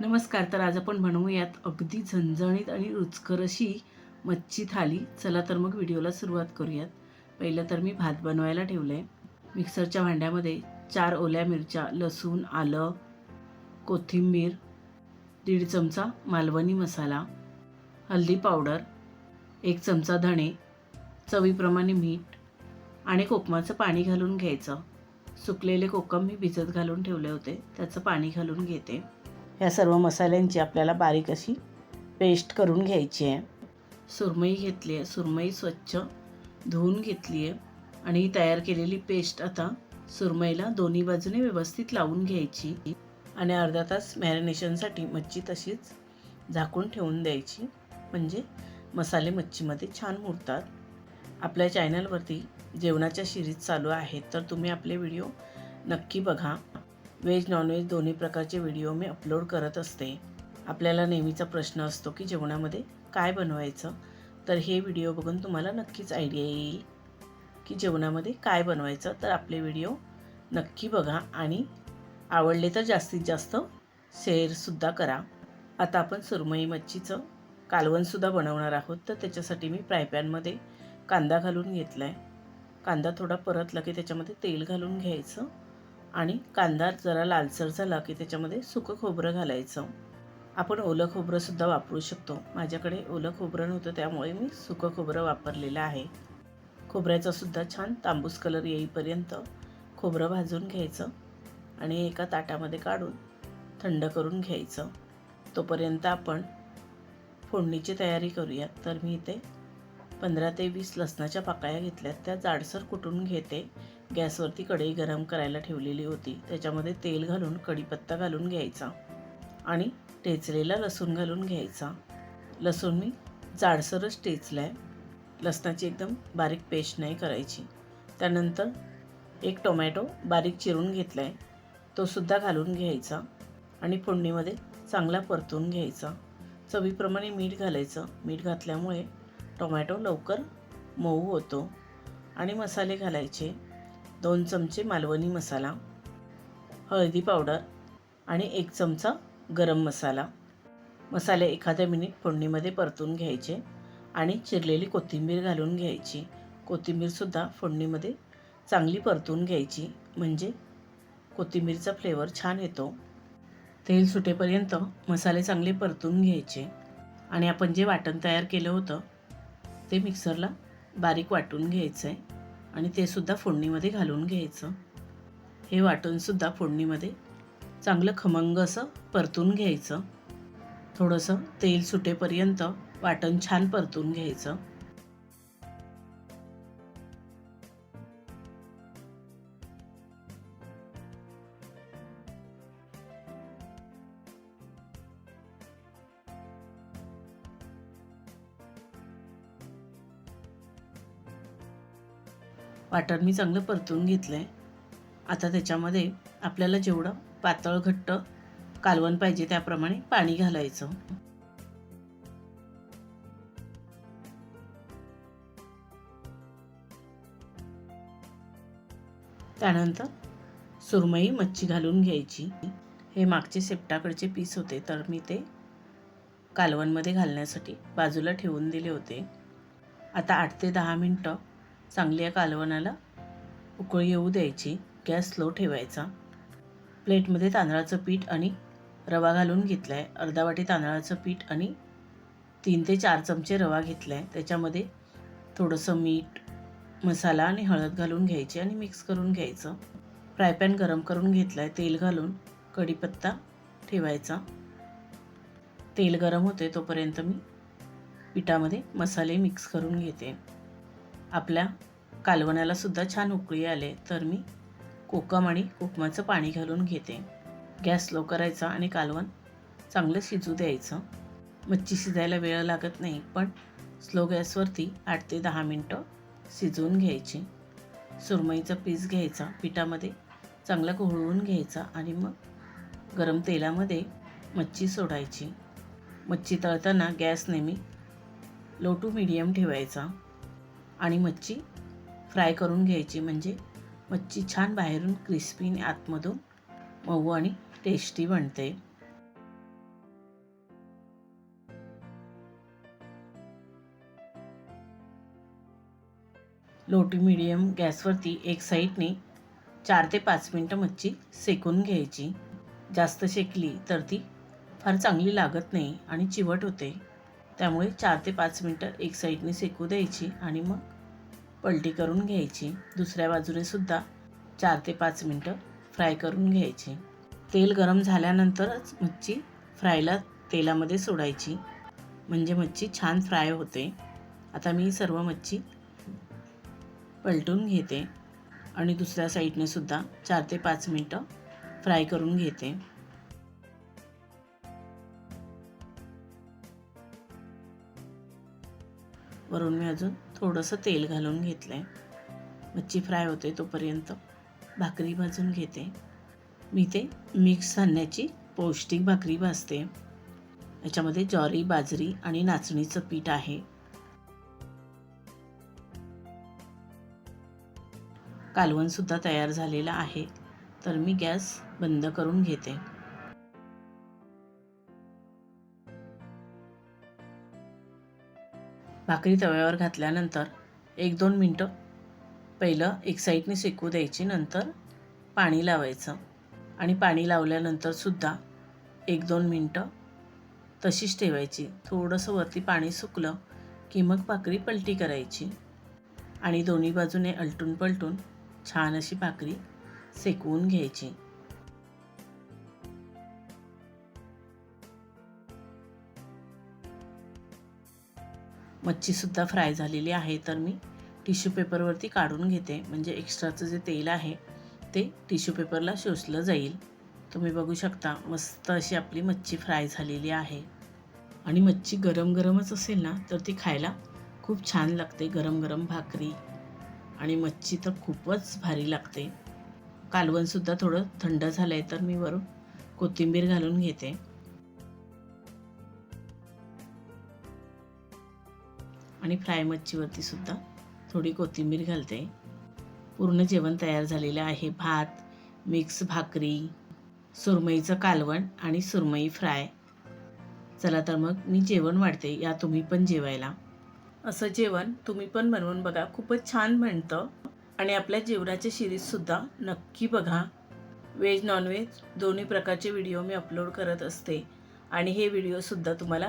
नमस्कार तर आज आपण बनवूयात अगदी झणझणीत आणि रुचकर अशी मच्छी थाली. चला तर मग व्हिडिओला सुरुवात करूयात. पहिलं तर मी भात बनवायला ठेवलं आहे मिक्सरच्या भांड्यामध्ये चार ओल्या मिरच्या लसूण आलं कोथिंबीर दीड चमचा मालवणी मसाला हल्दी पावडर एक चमचा धणे चवीप्रमाणे मीठ आणि कोकमाचं पाणी घालून घ्यायचं. सुकलेले कोकम मी भिजत घालून ठेवले होते. त्याचं पाणी घालून घेते. या सर्व मसाल्यांची आपल्याला बारीक अशी पेस्ट करून घ्यायची आहे. सुरमई घेतली आहे. सुरमई स्वच्छ धुवून घेतली आहे. आणि ही तयार केलेली पेस्ट आता सुरमईला दोन्ही बाजूने व्यवस्थित लावून घ्यायची. आणि अर्धा तास मॅरिनेशनसाठी मच्छी तशीच झाकून ठेवून द्यायची. म्हणजे मसाले मच्छीमध्ये छान मुरतात. आपल्या चॅनलवरती जेवणाच्या शिरीज चालू आहेत. तर तुम्ही आपले व्हिडिओ नक्की बघा. व्हेज नॉनव्हेज दोन्ही प्रकारचे व्हिडिओ मी अपलोड करत असते. आपल्याला नेहमीचा प्रश्न असतो की जेवणामध्ये काय बनवायचं? तर हे व्हिडिओ बघून तुम्हाला नक्कीच आयडिया येईल की जेवणामध्ये काय बनवायचं. तर आपले व्हिडिओ नक्की बघा आणि आवडले तर जास्तीत जास्त शेअरसुद्धा करा. आता आपण सुरमई मच्छीचं कालवणसुद्धा बनवणार आहोत. तर त्याच्यासाठी मी फ्रायपॅनमध्ये कांदा घालून घेतला आहे कांदा थोडा परतला की त्याच्यामध्ये तेल घालून घ्यायचं. आणि कांदा जरा लालसर झाला की त्याच्यामध्ये सुकं खोबरं घालायचं. आपण ओलं खोबरंसुद्धा वापरू शकतो. माझ्याकडे ओलं खोबरं नव्हतं त्यामुळे मी सुकं खोबरं वापरलेलं आहे. खोबऱ्याचा सुद्धा छान तांबूस कलर येईपर्यंत खोबरं भाजून घ्यायचं आणि एका ताटामध्ये काढून थंड करून घ्यायचं. तोपर्यंत आपण फोडणीची तयारी करूयात. तर मी इथे पंधरा ते वीस लसणाच्या पाकळ्या घेतल्यात. त्या जाडसर कुटून घेते. गॅसवरती कढई गरम करायला ठेवलेली होती. त्याच्यामध्ये तेल घालून कढीपत्ता घालून घ्यायचा आणि टेचलेला लसूण घालून घ्यायचा. लसूण मी जाडसरच टेचला आहे लसणाची एकदम बारीक पेस्ट नाही करायची. त्यानंतर एक टोमॅटो बारीक चिरून घेतला आहे तोसुद्धा घालून घ्यायचा आणि फोडणीमध्ये चांगला परतून घ्यायचा. चवीप्रमाणे मीठ घालायचं. मीठ घातल्यामुळे टोमॅटो लवकर मऊ होतो आणि मसाले घालायचे. दोन चमचे मालवणी मसाला हळदी पावडर आणि एक चमचा गरम मसाला. मसाले एखाद्या मिनिट फोडणीमध्ये परतून घ्यायचे आणि चिरलेली कोथिंबीर घालून घ्यायची. कोथिंबीरसुद्धा फोडणीमध्ये चांगली परतून घ्यायची म्हणजे कोथिंबीरचा फ्लेवर छान येतो. तेल सुटेपर्यंत मसाले चांगले परतून घ्यायचे आणि आपण जे वाटण तयार केलं होतं ते मिक्सरला बारीक वाटून घ्यायचं आहे आणि ते सुद्धा फोडणीमध्ये घालून घ्यायचं. हे वाटूनसुद्धा फोडणीमध्ये चांगलं खमंग असं परतून घ्यायचं. थोडंसं तेल सुटेपर्यंत वाटण छान परतून घ्यायचं. वाटण मी चांगलं परतून घेतलं आहे आता त्याच्यामध्ये आपल्याला जेवढं पातळ घट्ट कालवण पाहिजे त्याप्रमाणे पाणी घालायचं. त्यानंतर सुरमई मच्छी घालून घ्यायची. हे मागचे सेपटाकडचे पीस होते तर मी ते कालवणमध्ये घालण्यासाठी बाजूला ठेवून दिले होते. आता आठ ते दहा मिनटं चांगल्या कालवणाला. उकळी येऊ द्यायची. गॅस स्लो ठेवायचा. प्लेटमध्ये तांदळाचं पीठ आणि रवा घालून घेतला आहे अर्धा वाटी तांदळाचं पीठ आणि तीन ते चार चमचे रवा घेतला आहे त्याच्यामध्ये थोडंसं मीठ मसाला आणि हळद घालून घ्यायची आणि मिक्स करून घ्यायचं. फ्रायपॅन गरम करून घेतला आहे तेल घालून कढीपत्ता ठेवायचा. तेल गरम होते तोपर्यंत मी पिठामध्ये मसाले मिक्स करून घेते. आपल्या कालवणालासुद्धा छान उकळी आले तर मी कोकम आणि कोकमाचं पाणी घालून घेते. गॅस स्लो करायचा आणि कालवण चांगलं शिजू द्यायचं. मच्छी शिजायला वेळ लागत नाही पण स्लो गॅसवरती आठ ते दहा मिनटं शिजवून घ्यायची. सुरमईचा पीस घ्यायचा पिठामध्ये चांगला घोळवून घ्यायचा आणि मग गरम तेलामध्ये मच्छी सोडायची. मच्छी तळताना गॅस नेहमी लो टू मिडियम ठेवायचा. आणि मच्छी फ्राय करून घ्यायची. म्हणजे मच्छी छान बाहेरून क्रिस्पी आणि आतमधून मऊ आणि टेस्टी बनते. लोटी मिडियम गॅसवरती एक साईडने चार ते पाच मिनटं मच्छी सेकून घ्यायची. जास्त शेकली तर ती फार चांगली लागत नाही आणि चिवट होते. त्यामुळे चार ते पाच मिनटं एक साईडने सेकू द्यायची आणि मग पलटी करून घ्यायची. दुसऱ्या बाजूने सुद्धा चार ते पाच मिनटं फ्राय करून घ्यायची. तेल गरम झाल्यानंतरच मच्छी फ्रायला तेलामध्ये सोडायची. म्हणजे मच्छी छान फ्राय होते. आता मी सर्व मच्छी पलटून घेते. आणि दुसऱ्या साईडने सुद्धा चार ते पाच मिनटं फ्राय करून घेते. वरून मी अजून थोडंसं तेल घालून घेतलं आहे मच्छी फ्राय होते तोपर्यंत. भाकरी भाजून घेते. मी ते मिक्स धान्याची पौष्टिक भाकरी भाजते. याच्यामध्ये ज्वारी बाजरी आणि नाचणीचं पीठ आहे. कालवणसुद्धा तयार झालेलं आहे. तर मी गॅस बंद करून घेते. भाकरी तव्यावर घातल्यानंतर एक दोन मिनटं पहिलं एक साईडने शेकू द्यायची नंतर पाणी लावायचं. आणि पाणी लावल्यानंतरसुद्धा एक दोन मिनटं तशीच ठेवायची. थोडंसं वरती पाणी सुकलं की मग भाकरी पलटी करायची. आणि दोन्ही बाजूने अलटून पलटून छान अशी भाकरी सेकवून घ्यायची. मच्छीसुद्धा फ्राय झालेली आहे तर मी टिश्यू पेपरवरती काढून घेते. म्हणजे एक्स्ट्राचं जे तेल आहे ते टिश्यू पेपरला शोषलं जाईल. तुम्ही बघू शकता मस्त अशी आपली मच्छी फ्राय झालेली आहे. आणि मच्छी गरम गरमच असेल ना तर ती खायला खूप छान लागते गरम गरम भाकरी. आणि मच्छी तर खूपच भारी लागते. कालवणसुद्धा थोडं थंड झालं आहे तर मी वरून कोथिंबीर घालून घेते. आणि फ्राय मच्छीवरती सुद्धा थोडी कोथिंबीर घालते. पूर्ण जेवण तयार झालेलं आहे. भात मिक्स भाकरी सुरमईचं कालवण आणि सुरमई फ्राय. चला तर मग मी जेवण वाढते. या तुम्ही पण जेवायला. असं जेवण तुम्ही पण बनवून बघा. खूपच छान म्हणतं आणि आपल्या जेवणाच्या सिरीजसुद्धा नक्की बघा. व्हेज नॉनव्हेज दोन्ही प्रकारचे व्हिडिओ मी अपलोड करत असते. आणि हे व्हिडिओसुद्धा तुम्हाला